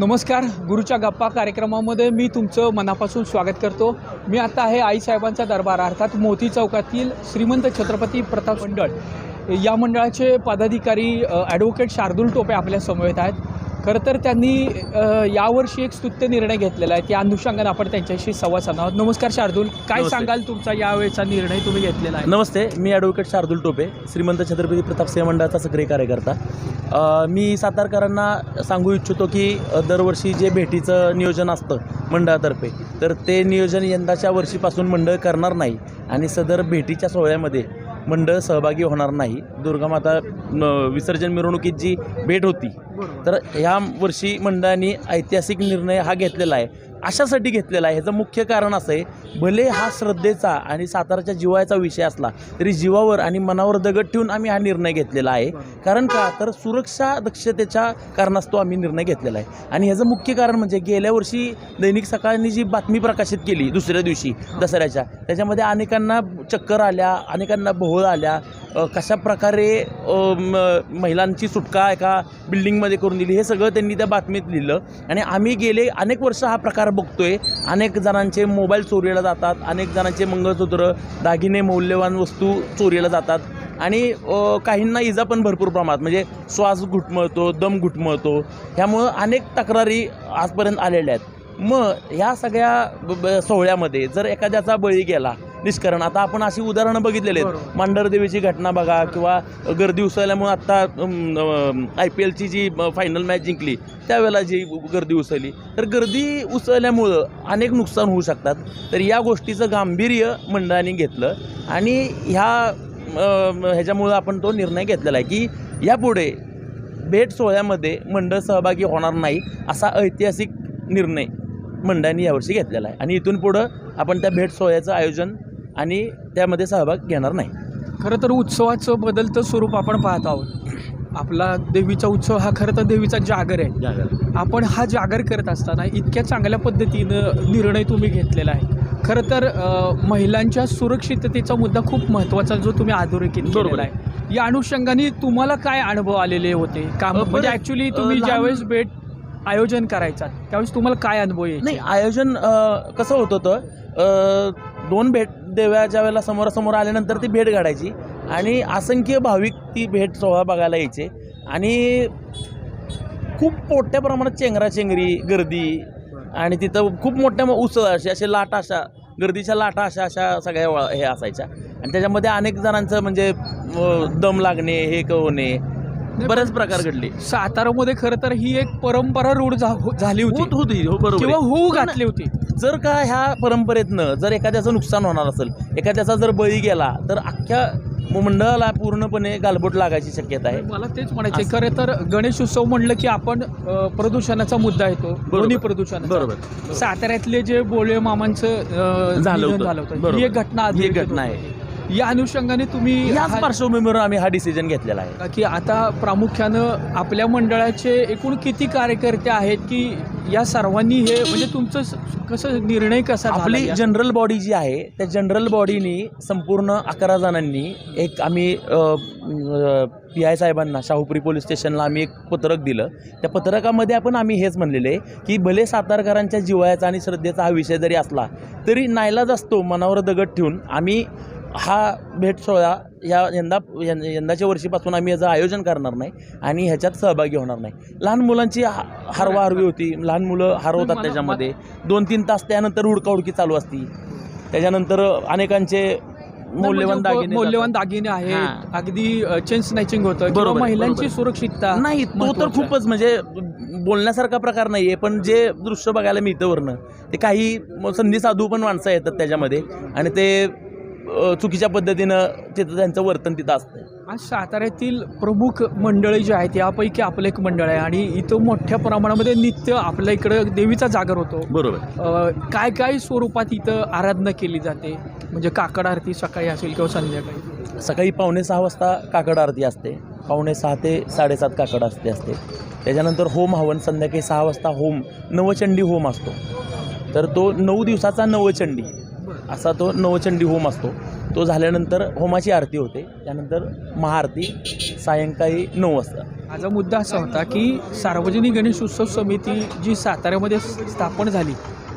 नमस्कार गुरुच्या गप्पा कार्यक्रमामध्ये मी तुमचं मनापासून स्वागत करतो. मी आता आहे आईसाहेबांचा दरबार अर्थात मोती चौकातील श्रीमंत छत्रपती प्रताप मंडळ. या मंडळाचे पदाधिकारी ॲडव्होकेट शार्दूल टोपे आपल्या समवेत आहेत. खरं तर त्यांनी यावर्षी एक स्तुत्य निर्णय घेतलेला आहे. त्या अनुषंगाने आपण त्यांच्याशी संवाद साधणार आहोत. नमस्कार शार्दूल. काय नमस्ते. सांगाल तुमचा यावेळेचा निर्णय तुम्ही घेतलेला आहे? नमस्ते. मी ॲडव्होकेट शार्दूल टोपे श्रीमंत छत्रपती प्रताप सिंह मंडळाचा सक्रिय कार्यकर्ता. अ, मी सातारकरांना सांगू इच्छितो की अ, दरवर्षी जे भेटीचं नियोजन असतं मंडळातर्फे तर ते नियोजन यंदाच्या वर्षीपासून मंडळ करणार नाही. आणि सदर भेटीच्या सोहळ्यामध्ये मंडळ सहभागी होणार नाही. दुर्गामाता न विसर्जन मिरवणुकीत जी भेट होती तर ह्या वर्षी मंडळाने ऐतिहासिक निर्णय हा घेतलेला आहे. अशासाठी घेतलेला आहे. ह्याचं मुख्य कारण असं आहे भले हा श्रद्धेचा आणि साताराच्या जिवाळ्याचा विषय असला तरी जीवावर आणि मनावर दगड ठेवून आम्ही हा निर्णय घेतलेला आहे. कारण का? तर सुरक्षा दक्षतेच्या कारणास्तव आम्ही निर्णय घेतलेला आहे. आणि ह्याचं मुख्य कारण म्हणजे गेल्या वर्षी दैनिक सकाळनी जी बातमी प्रकाशित केली दुसऱ्या दिवशी दसऱ्याच्या त्याच्यामध्ये अनेकांना चक्कर आल्या अनेकांना भोवळ आल्या कशा प्रकारे म- महिलांची सुटका एका बिल्डिंगमध्ये करून दिली हे सगळं त्यांनी त्या बातमीत लिहिलं. आणि आम्ही गेले अनेक वर्ष हा प्रकार बघतोय. अनेक जणांचे मोबाईल चोरीला जातात अनेक जणांचे मंगळसूत्र दागिने मौल्यवान वस्तू चोरीला जातात. आणि काहींना इजा पण भरपूर प्रमाणात म्हणजे श्वास घुटमळतो दम घुटमळतो ह्यामुळं अनेक तक्रारी आजपर्यंत आलेल्या आहेत. मग ह्या सगळ्या ब- ब- सोहळ्यामध्ये जर एखाद्याचा बळी गेला निष्करण. आता आपण अशी उदाहरणं बघितलेली आहेत. मांढरदेवीची घटना बघा किंवा गर्दी उसळल्यामुळे आत्ता आय पी एलची जी फायनल मॅच जिंकली त्यावेळेला जी गर्दी उसळली. तर गर्दी उसळल्यामुळं अनेक नुकसान होऊ शकतात. तर या गोष्टीचं गांभीर्य मंडळाने घेतलं आणि ह्या ह्याच्यामुळं आपण तो निर्णय घेतलेला आहे की यापुढे भेट सोहळ्यामध्ये मंडळ सहभागी होणार नाही असा ऐतिहासिक निर्णय. मंडळाने यावर्षी घेतलेला आहे. आणि इथून पुढं आपण त्या भेट सोहळ्याचं आयोजन आणि त्यामध्ये सहभाग घेणार नाही. खरं तर उत्सवाचं बदलतं स्वरूप आपण पाहत आहोत. आपला देवीचा उत्सव हा खरं तर देवीचा जागर आहे. आपण हा जागर करत असताना इतक्या चांगल्या पद्धतीनं निर्णय तुम्ही घेतलेला आहे. खरं तर महिलांच्या सुरक्षिततेचा मुद्दा खूप महत्त्वाचा जो तुम्ही अधोरेखित बरोबर केलेला आहे. या अनुषंगाने तुम्हाला काय अनुभव आलेले होते? काम अ, म्हणजे ॲक्च्युली तुम्ही ज्यावेळेस भेट आयोजन करायचा. त्यावेळेस तुम्हाला काय अनुभव येईल नाही आयोजन कसं होत होतं दोन भेट देव्या ज्या वेळेला समोरासमोर आल्यानंतर ती भेट घडायची आणि असंख्य भाविक ती भेट सोहळा बघायला यायचे आणि खूप मोठ्या प्रमाणात चेंगराचेंगरी गर्दी आणि तिथं खूप मोठ्या उसळ अशी असे लाटा अशा गर्दीच्या लाटा अशा अशा सगळ्या हे असायच्या. आणि त्याच्यामध्ये अनेक जणांचं म्हणजे दम लागणे हे होणे बरेच प्रकार घडले सातारामध्ये खरं तर ही एक परंपरा रूढ झा- झाली होत होती होती हो बरोबर किंवा आहे. होऊ घातली होती जर का ह्या परंपरेतनं जर एखाद्याचं नुकसान होणार असेल एखाद्याचा जर बळी गेला तर अख्ख्या मंडळाला पूर्णपणे गालबोट लागायची शक्यता आहे मला तेच म्हणायचे खरं तर गणेश उत्सव म्हणलं की आपण अ, प्रदूषणाचा मुद्दा येतो ध्वनी प्रदूषण बरोबर साताऱ्यातले जे बोळे मामांचं अ, झालं निधन होतं. झालं होतं बरोबर. ही एक घटना ही एक घटना. आहे. या अनुषंगाने तुम्ही याच हा- पार्श्वभूमीवर आम्ही हा डिसिजन घेतलेला आहे की आता प्रामुख्यानं आपल्या मंडळाचे एकूण किती कार्यकर्ते आहेत की या सर्वांनी हे म्हणजे तुमचं स- कसं निर्णय कसा झाला आपली या? जनरल बॉडी जी आहे त्या जनरल बॉडीनी संपूर्ण अकरा जणांनी एक आम्ही पी आय साहेबांना शाहूपुरी पोलीस स्टेशनला आम्ही एक पत्रक दिलं त्या पत्रकामध्ये आपण आम्ही हेच म्हणलेले की भले सातारकरांच्या जिवाळ्याचा आणि श्रद्धेचा हा विषय जरी असला तरी नाईलाज असतो मनावर दगड ठेवून आम्ही हा भेट सोहळा या यंदा यंदाच्या वर्षीपासून आम्ही याचं आयोजन करणार नाही आणि ह्याच्यात सहभागी होणार नाही लहान मुलांची हा- हारवा हारवी होती लहान मुलं हरवतात त्याच्यामध्ये दोन तीन तास त्यानंतर हुडकाहुडकी चालू असती त्याच्यानंतर अनेकांचे मौल्यवान म्हणजे दागिने मौल्यवान. दागिने आहेत. अगदी चेन स्नॅचिंग होतं बरोबर, महिलांची. सुरक्षितता नाही तो तर. खूपच म्हणजे बोलण्यासारखा प्रकार नाही आहे पण जे दृश्य बघायला मिळतं वरनं ते काही संधी साधू पण माणसं येतात त्याच्यामध्ये आणि ते चुकीच्या पद्धतीनं तिथं त्यांचं वर्तन तिथं असतं आज साताऱ्यातील प्रमुख मंडळी जी आहेत यापैकी आपलं एक मंडळ आहे आणि इथं मोठ्या प्रमाणामध्ये नित्य आपल्या इकडं देवीचा जागर होतो. बरोबर. काय काय स्वरूपात इथं आराधना केली जाते? म्हणजे काकड आरती सकाळी असेल किंवा संध्याकाळी? सकाळी पावणे सहा वाजता काकड आरती असते. पावणे सहा ते साडेसात काकड आरती असते. त्याच्यानंतर होम हवन संध्याकाळी सहा वाजता होम नवचंडी होम असतो. तर तो नऊ दिवसाचा नवचंडी. असा तो नवचंडी होम असतो. तो झाल्यानंतर होमाची आरती होते. त्यानंतर महाआरती सायंकाळी नऊ वाजता. माझा मुद्दा असा होता की सार्वजनिक गणेश उत्सव समिती जी साताऱ्यामध्ये स्थापन झाली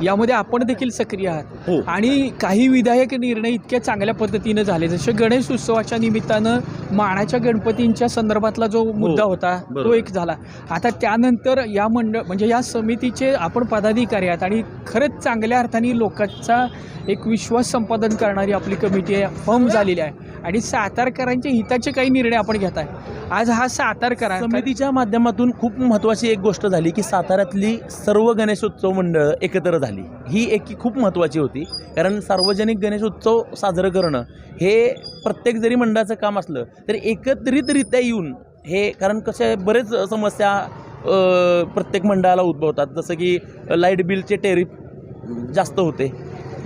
यामध्ये आपण देखील सक्रिय आहात. हो. आणि काही विधायक निर्णय इतक्या चांगल्या पद्धतीनं झाले. जसे गणेश उत्सवाच्या निमित्तानं मानाच्या गणपतींच्या संदर्भातला जो मुद्दा होता तो. एक झाला. आता त्यानंतर या मंडळ म्हणजे या समितीचे आपण पदाधिकारी आहात आणि खरंच चांगल्या अर्थाने लोकांचा एक विश्वास संपादन करणारी आपली कमिटी आहे फर्म झालेली आहे. आणि सातारकरांच्या हिताचे काही निर्णय आपण घेताय आज हा सातारकर समितीच्या माध्यमातून खूप महत्त्वाची एक गोष्ट झाली की साताऱ्यातली सर्व गणेशोत्सव मंडळ एकत्र झाली. ही एक खूप महत्त्वाची होती. कारण सार्वजनिक गणेशोत्सव साजरं करणं हे प्रत्येक जरी मंडळाचं काम असलं तरी एकत्रितरित्या येऊन हे कारण कशा बरेच समस्या प्रत्येक मंडळाला उद्भवतात. जसं की लाइट बिलचे टेरिफ जास्त होते.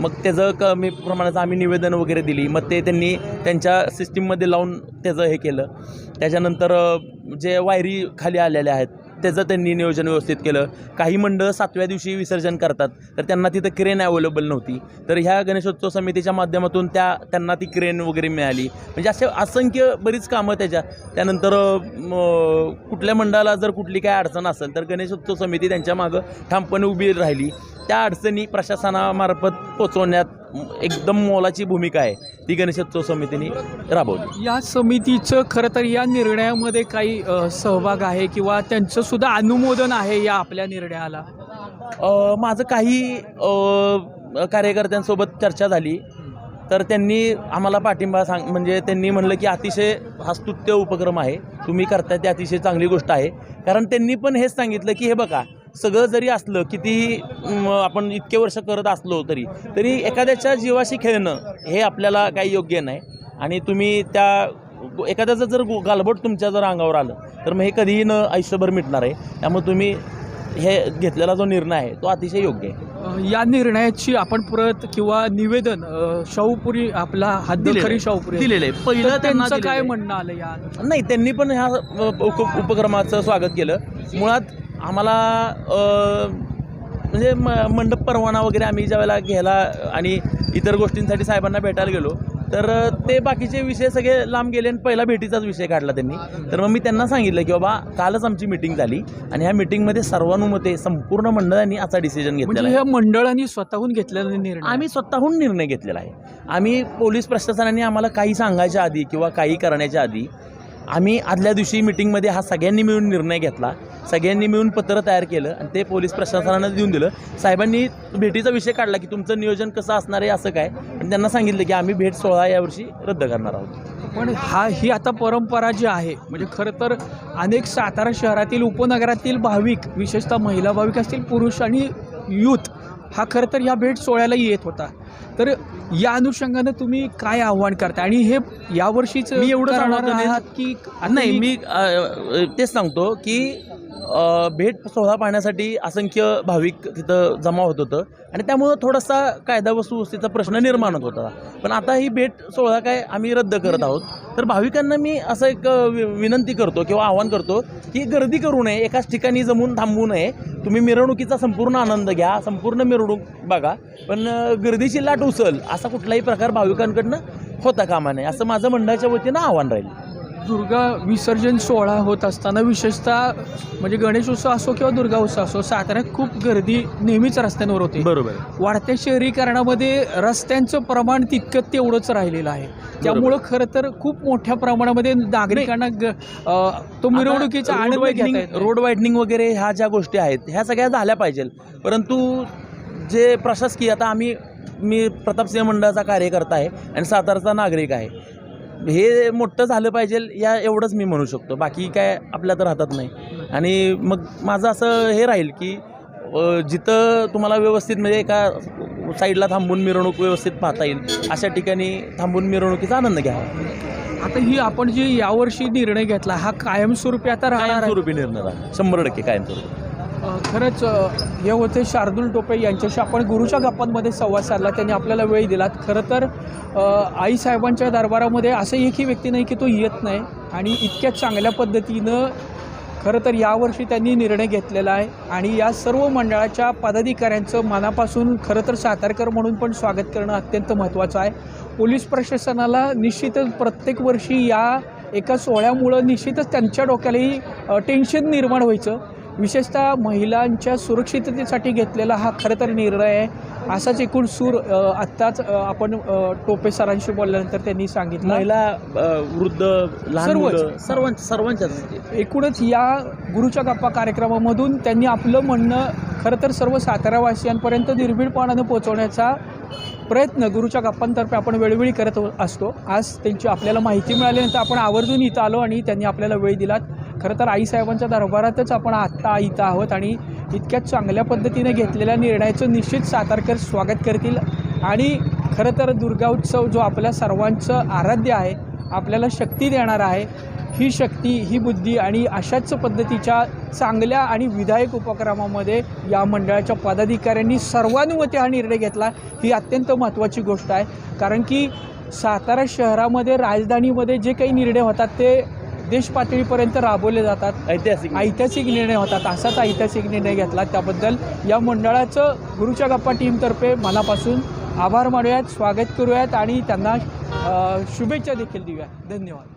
मग त्याचं कमी प्रमाणाचं आम्ही निवेदन वगैरे दिली. मग ते त्यांनी त्यांच्या सिस्टीममध्ये लावून त्याचं हे केलं. त्याच्यानंतर जे वायरी खाली आलेल्या आहेत त्याचं त्यांनी नियोजन व्यवस्थित केलं. काही मंडळं सातव्या दिवशी विसर्जन करतात तर त्यांना तिथं क्रेन अवेलेबल नव्हती. तर ह्या गणेशोत्सव समितीच्या माध्यमातून त्या त्यांना ती क्रेन वगैरे मिळाली. म्हणजे असे असंख्य बरीच कामं त्याच्या त्यानंतर कुठल्या मंडळाला जर कुठली काय अडचण असेल तर गणेशोत्सव समिती त्यांच्या मागं ठामपणे उभी राहिली. त्या अडचणी प्रशासनामार्फत पोचवण्यात एकदम मोलाची भूमिका आहे. ती गणेशोत्सव समितीने राबवली. या समितीचं खरं तर या निर्णयामध्ये काही अ, सहभाग आहे किंवा त्यांचं सुद्धा अनुमोदन आहे या आपल्या निर्णयाला? अ, माझं काही अ, कार्यकर्त्यांसोबत चर्चा झाली. तर त्यांनी आम्हाला पाठिंबा सांग म्हणजे त्यांनी म्हणलं की अतिशय हा स्तुत्य उपक्रम आहे. तुम्ही करताय ते अतिशय चांगली गोष्ट आहे. कारण त्यांनी पण हेच सांगितलं की हे बघा सगळं जरी असलं कितीही आपण इतके वर्ष करत असलो तरी तरी एखाद्याच्या जीवाशी खेळणं हे आपल्याला काही योग्य नाही. आणि तुम्ही त्या एखाद्याचं जर गालबोट तुमच्या जर अंगावर आलं तर मग हे कधीही न आयुष्यभर मिटणार आहे. त्यामुळे तुम्ही हे घेतलेला जो निर्णय आहे तो अतिशय योग्य आहे. या निर्णयाची आपण परत किंवा निवेदन शाहूपुरी आपला हद्दखरी. शाहूपुरी. दिलेलं आहे. पहिलं त्यांचं काय म्हणणं आलं या. नाही त्यांनी पण ह्या उपक्रमाचं स्वागत केलं. मुळात आम्हाला म्हणजे म मंडप परवाना वगैरे आम्ही ज्यावेळेला घ्यायला आणि इतर गोष्टींसाठी साहेबांना भेटायला गेलो तर ते बाकीचे विषय सगळे लांब गेले आणि पहिला भेटीचाच विषय काढला त्यांनी. तर मग मी त्यांना सांगितलं की बाबा कालच आमची मिटिंग झाली आणि ह्या मिटिंगमध्ये सर्वानुमते संपूर्ण मंडळांनी असा डिसिजन घेतलेला म्हणजे आहे. ह्या मंडळांनी स्वतःहून घेतलेला निर्णय? आम्ही स्वतःहून निर्णय घेतलेला आहे. आम्ही पोलीस प्रशासनाने आम्हाला काही सांगायच्या आधी किंवा काही करण्याच्या आधी आम्ही आदल्या दिवशी मिटिंगमध्ये हा सगळ्यांनी मिळून निर्णय घेतला. सगळ्यांनी मिळून पत्र तयार केलं आणि ते पोलीस प्रशासनानं देऊन दिलं. साहेबांनी भेटीचा विषय काढला की तुमचं नियोजन कसं असणार आहे असं काय? आणि त्यांना सांगितलं की आम्ही भेट सोहळा यावर्षी रद्द करणार आहोत. पण हा ही आता परंपरा जी आहे म्हणजे खरं तर अनेक सातारा शहरातील उपनगरातील भाविक विशेषतः महिला भाविक असतील पुरुष आणि यूथ हा खरं तर या भेट सोहळ्याला येत होता. तर या अनुषंगानं तुम्ही काय आव्हान करता? आणि हे यावर्षीच मी एवढं की नाही मी तेच सांगतो की भेट सोहळा पाहण्यासाठी असंख्य भाविक तिथं जमा होत होतं. आणि त्यामुळं थोडासा कायदा व सुव्यवस्थेचा प्रश्न निर्माण होत होता. पण आता ही भेट सोहळा काय आम्ही रद्द करत आहोत. तर भाविकांना मी असं एक वि- विनंती करतो किंवा आवाहन करतो की गर्दी करू नये एकाच ठिकाणी जमून थांबू नये. तुम्ही मिरवणुकीचा संपूर्ण आनंद घ्या संपूर्ण मिरवणूक बघा. पण गर्दीची लाट उचल असा कुठलाही प्रकार भाविकांकडनं होता कामा नये असं माझं मंडळाच्या वतीनं आव्हान राहील. दुर्गा विसर्जन सोहळा होत असताना विशेषतः म्हणजे गणेशोत्सव असो किंवा दुर्गा उत्सव असो साताऱ्यात खूप गर्दी नेहमीच रस्त्यांवर होते. बरोबर. वाढत्या शहरीकरणामध्ये रस्त्यांचं प्रमाण तितकं तेवढंच राहिलेलं आहे. त्यामुळं खरं तर खूप मोठ्या प्रमाणामध्ये नागरिकांना ग- अ, तो मिरवणुकीचा आनंद रोड वाईडनिंग येत. रोड वाईडनिंग वगैरे ह्या ज्या गोष्टी आहेत ह्या सगळ्या झाल्या पाहिजेत परंतु जे प्रशासकीय आता आम्ही मी प्रतापसिंह मंडळाचा कार्यकर्ता आहे आणि सातारचा नागरिक आहे. हे मोठं झालं पाहिजे या एवढंच मी म्हणू शकतो. बाकी काय आपल्या तर हातात नाही. आणि मग माझं असं हे राहील की जिथं तुम्हाला व्यवस्थित म्हणजे एका साईडला थांबून मिरवणूक व्यवस्थित पाहता येईल अशा ठिकाणी थांबून मिरवणुकीचा आनंद घ्यावा. आता ही आपण जी यावर्षी निर्णय घेतला हा कायमस्वरूपी आता राहणार कायमस्वरूपी निर्णय राहणार. शंभर टक्के कायमस्वरूपी. खरंच हे होते शार्दूल टोपे यांच्याशी आपण गुरुच्या गप्पांमध्ये संवाद साधला. त्यांनी आपल्याला वेळ दिलात. खरं तर आईसाहेबांच्या दरबारामध्ये असं एकही व्यक्ती नाही की तो येत नाही आणि इतक्या चांगल्या पद्धतीनं खरं तर यावर्षी त्यांनी निर्णय घेतलेला आहे आणि या सर्व मंडळाच्या पदाधिकाऱ्यांचं मनापासून खरं तर सातारकर म्हणून पण स्वागत करणं अत्यंत महत्त्वाचं आहे. पोलीस प्रशासनाला निश्चितच प्रत्येक वर्षी या एका सोहळ्यामुळं निश्चितच त्यांच्या डोक्यालाही टेन्शन निर्माण व्हायचं. विशेषतः महिलांच्या सुरक्षिततेसाठी घेतलेला हा खरं तर निर्णय आहे. असाच एकूण सूर आत्ताच आपण टोपे सरांशी बोलल्यानंतर त्यांनी सांगितलं. महिला वृद्ध लहान. मुलं. सर्वांच्या सर्वांच्याच एकूणच या गुरुच्या गप्पा कार्यक्रमामधून त्यांनी आपलं म्हणणं खरं तर सर्व सातारावासियांपर्यंत निर्भीडपणानं पोहोचवण्याचा प्रयत्न गुरुच्या गप्पांतर्फे आपण वेळोवेळी करत असतो. आज त्यांची आपल्याला माहिती मिळाल्यानंतर आपण आवर्जून इथं आलो आणि त्यांनी आपल्याला वेळ दिलात. खरं तर आईसाहेबांच्या दरबारातच आपण आत्ता इथं आहोत आणि इतक्या चांगल्या पद्धतीने घेतलेल्या निर्णयाचं निश्चित सातारकर स्वागत करतील. आणि खरं तर दुर्गा उत्सव जो आपल्या सर्वांचं आराध्य आहे आपल्याला शक्ती देणार आहे ही शक्ती ही बुद्धी आणि अशाच पद्धतीच्या चांगल्या आणि विधायक उपक्रमामध्ये या मंडळाच्या पदाधिकाऱ्यांनी सर्वानुमते हा निर्णय घेतला ही अत्यंत महत्त्वाची गोष्ट आहे. कारण की सातारा शहरामध्ये राजधानीमध्ये जे काही निर्णय होतात ते देश पातळीपर्यंत राबवले जातात. ऐतिहासिक ऐतिहासिक निर्णय होतात. असाच ऐतिहासिक निर्णय घेतला त्याबद्दल या मंडळाचं गुरुच्या गप्पा टीमतर्फे मनापासून आभार मानूयात स्वागत करूयात आणि त्यांना शुभेच्छा देखील देऊयात. धन्यवाद.